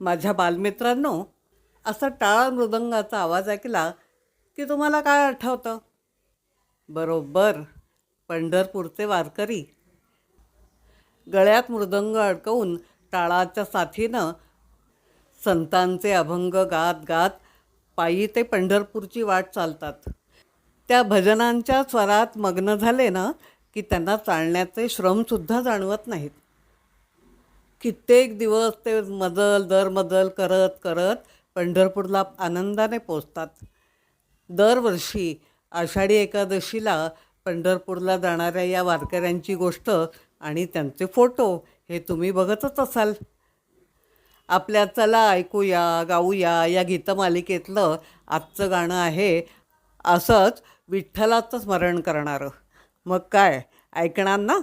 माझ्या बालमित्रांनो असा टाळ मृदंगाचा आवाज ऐकला की तुम्हाला काय आठवतं? बरोबर पंढरपूरचे वारकरी. गळ्यात मृदंग अडकवून टाळाच्या साथीनं संतांचे अभंग गात गात पायी ते पंढरपूरची वाट चालतात. त्या भजनांच्या स्वरात मग्न झाले ना की त्यांना चालण्याचे श्रमसुद्धा जाणवत नाहीत. कित्येक दिवस ते मजल दरमजल करत करत पंढरपूरला आनंदाने पोचतात दरवर्षी आषाढी एकादशीला पंढरपूरला जाणाऱ्या या वारकऱ्यांची गोष्ट आणि त्यांचे फोटो हे तुम्ही बघतच असाल. आपल्या चला ऐकूया गाऊया या गीतमालिकेतलं आजचं गाणं आहे असंच विठ्ठलाचं स्मरण करणारं. मग काय ऐकणार ना?